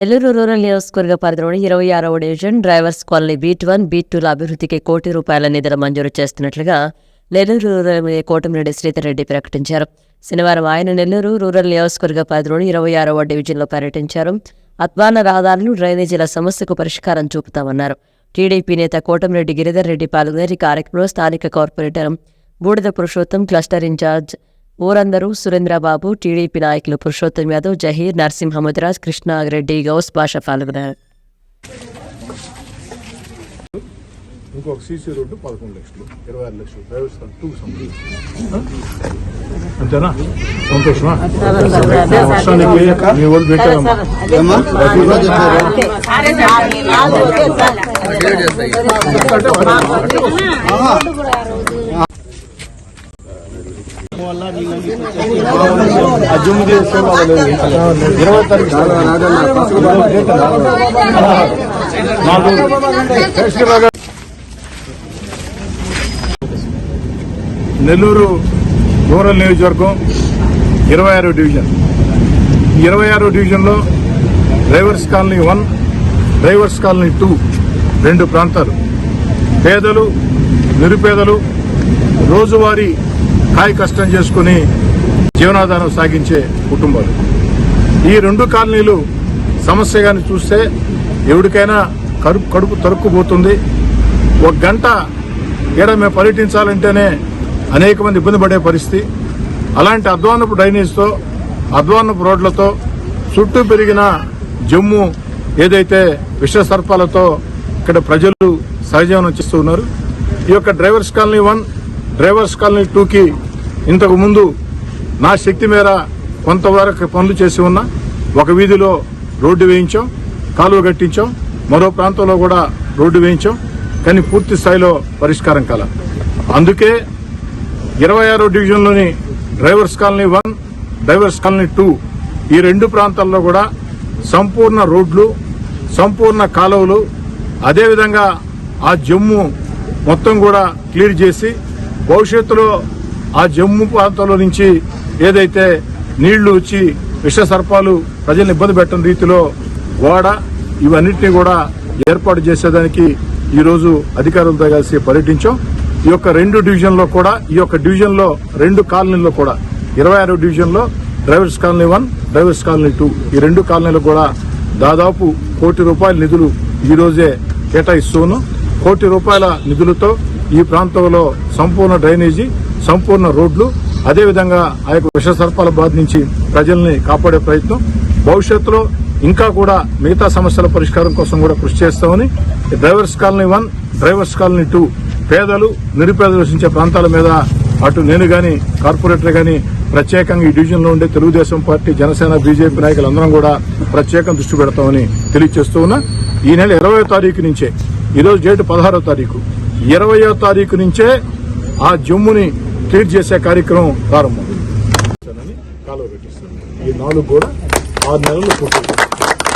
Nellore rural నియోజకవర్గ పరిధిలోని ఇరవై ఆరవ division drivers colony beat one beat టూల అభివృద్ధికి కోటి రూపాయల నిధులు మంజూరు చేస్తున్నట్లుగా నెల్లూరు రూరల్ కోటమిరెడ్డి శ్రీధర్ రెడ్డి ప్రకటించారు. శనివారం ఆయన నెల్లూరు రూరల్ నియోజకవర్గ పరిధిలోని ఇరవై ఆరవ డివిజన్లో పర్యటించారు. అద్వాన రహదారులు డ్రైనేజీల సమస్యకు పరిష్కారం చూపుతామన్నారు. టీడీపీ నేత కోటమిరెడ్డి గిరిధర్ రెడ్డి పాల్గొన్నారు ఈ కార్యక్రమంలో స్థానిక corporator Boodida Purushottam cluster incharge ఊరందరూ Surendrababu TDP నాయకులు పురుషోత్తం యాదవ్ జహీర్ నరసింహముద్రాజ్ కృష్ణారెడ్డి గౌస్ భాష పాల్గొన్నారు. ఇంకొక సీసీ రోడ్డు పదకొండు లక్షలు ఇరవై ఆరు లక్షలు డ్రైవర్స్ టూ అంతేనా? సంతోషమా? వర్షానికి మీ వాళ్ళు పెట్టారమ్మా. అజ్జుమ్ చేస్తే ఇరవై తారీఖు నెల్లూరు రూరల్ నియోజకవర్గం ఇరవై ఆరో డివిజన్. ఇరవై ఆరో డివిజన్లో drivers colony one drivers colony two రెండు ప్రాంతాలు. పేదలు నిరుపేదలు రోజువారీ కాయ కష్టం చేసుకుని జీవనాధారం సాగించే కుటుంబాలు. ఈ రెండు కాలనీలు సమస్యగాని చూస్తే ఎవరికైనా కడుపు కడుపు తరుక్కుపోతుంది. ఒక గంట ఈడ మేము పర్యటించాలంటేనే అనేక మంది ఇబ్బంది పడే పరిస్థితి. అలాంటి అధ్వానపు డ్రైనేజ్తో అధ్వానపు రోడ్లతో చుట్టూ పెరిగిన జమ్ము ఏదైతే విష సర్పాలతో ఇక్కడ ప్రజలు సహజీవనం చేస్తూ ఉన్నారు. ఈ యొక్క drivers colony one drivers colony టూకి ఇంతకు ముందు నా శక్తి మేర కొంతవరకు పనులు చేసి ఉన్నా ఒక వీధిలో రోడ్డు వేయించాం కాలువ కట్టించాం మరో ప్రాంతంలో కూడా రోడ్డు వేయించాం కానీ పూర్తి స్థాయిలో పరిష్కారం కాల. అందుకే ఇరవై ఆరో డివిజన్లోని drivers colony one drivers colony two ఈ రెండు ప్రాంతాల్లో కూడా సంపూర్ణ రోడ్లు సంపూర్ణ కాలువలు అదేవిధంగా ఆ జమ్ము మొత్తం కూడా క్లియర్ చేసి భవిష్యత్తులో ఆ జమ్ము ప్రాంతంలో నుంచి ఏదైతే నీళ్ళు వచ్చి విష సర్పాలు ప్రజల్ని ఇబ్బంది పెట్టని రీతిలో గోడ ఇవన్నిటిని కూడా ఏర్పాటు చేసేదానికి ఈరోజు అధికారులతో కలిసి పర్యటించాం. ఈ యొక్క రెండు డివిజన్లో కూడా ఈ యొక్క డివిజన్లో రెండు కాలనీల్లో కూడా ఇరవై ఆరో డివిజన్లో drivers colony one drivers colony two ఈ రెండు కాలనీలు కూడా దాదాపు కోటి రూపాయల నిధులు ఈరోజే కేటాయిస్తూను కోటి రూపాయల నిధులతో ఈ ప్రాంతంలో సంపూర్ణ డ్రైనేజీ సంపూర్ణ రోడ్లు అదేవిధంగా ఆ యొక్క విష సర్పాల బాధ నుంచి ప్రజల్ని కాపాడే ప్రయత్నం. భవిష్యత్తులో ఇంకా కూడా మిగతా సమస్యల పరిష్కారం కోసం కూడా కృషి చేస్తామని drivers colony one drivers colony two పేదలు నిరుపేదలు వసించే ప్రాంతాల మీద అటు నేను గాని కార్పొరేటర్ గాని ప్రత్యేకంగా ఈ డివిజన్లో ఉండే తెలుగుదేశం పార్టీ జనసేన బీజేపీ నాయకులందరం కూడా ప్రత్యేకం దృష్టి పెడతామని తెలియజేస్తూ ఉన్నా. ఈ నెల ఇరవై తారీఖు నుంచే ఈరోజు డేటు డేట్ పదహారో తారీఖు ఇరవయో తారీఖు నుంచే ఆ జమ్ముని క్లియర్ చేసే కార్యక్రమం ప్రారంభం. చేస్తానని కాలువ పెట్టిస్తాను ఈ నాలుగు కూడా ఆరు నెలలు పూర్తి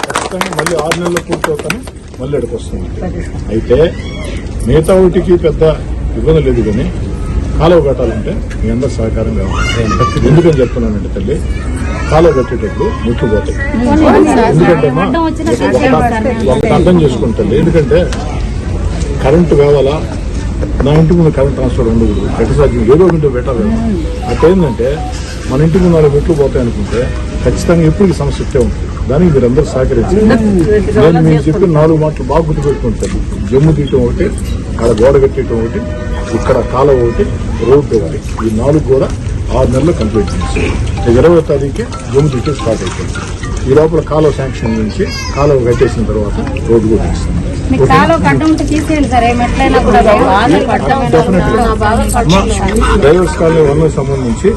ఖచ్చితంగా మళ్ళీ ఆరు నెలలు పూర్తవుతాను మళ్ళీ ఎక్కడికి వస్తుంది. అయితే మిగతా వాటికి పెద్ద ఇబ్బంది లేదు కానీ కాలువ కట్టాలంటే మీ అందరు సహకారం కావాలి. ఎందుకని చెప్తున్నానంటే తల్లి కాలువ కట్టేటప్పుడు ముట్లు పోతాయి. ఎందుకంటే ఒకటి అర్థం తల్లి. ఎందుకంటే కరెంటు కావాలా? నా ఇంటి ముందు కరెంట్ ట్రాన్స్ఫర్ ఉండకూడదు. ఎక్కడ సాధ్యం ఏదో ఒకటి పెట్టాలి అట్లా ఏంటంటే మన ఇంటి ముందు నాలుగు మెట్లు పోతాయి అనుకుంటే ఖచ్చితంగా ఎప్పుడు సమస్య ఇట్టే ఉంటుంది. దానికి మీరు అందరూ సహకరించాలి నేను మీరు చెప్పిన నాలుగు మాటలు బాగా గుర్తుపెట్టుకుంటాను. జమ్ము తీయటం ఒకటి అక్కడ గోడ కట్టేయటం ఒకటి ఇక్కడ కాలువ ఒకటి రోడ్డు ఒకటి. ఈ నాలుగు కూడా ఆరు నెలలు కంప్లీట్ చేసి ఇరవై తారీఖు జమ్ము తీయటం స్టార్ట్ అయిపోయింది. ఈ లోపల కాలువ శాంక్షన్ నుంచి కాలువ కట్టేసిన తర్వాత రోడ్డు కూడా ఇస్తాం మీకు కాలో ఉంటే తీసేయండి సార్. ఏమెట్లయినా కూడా డ్రైవర్స్ కాలనీ వన్ సంబంధించి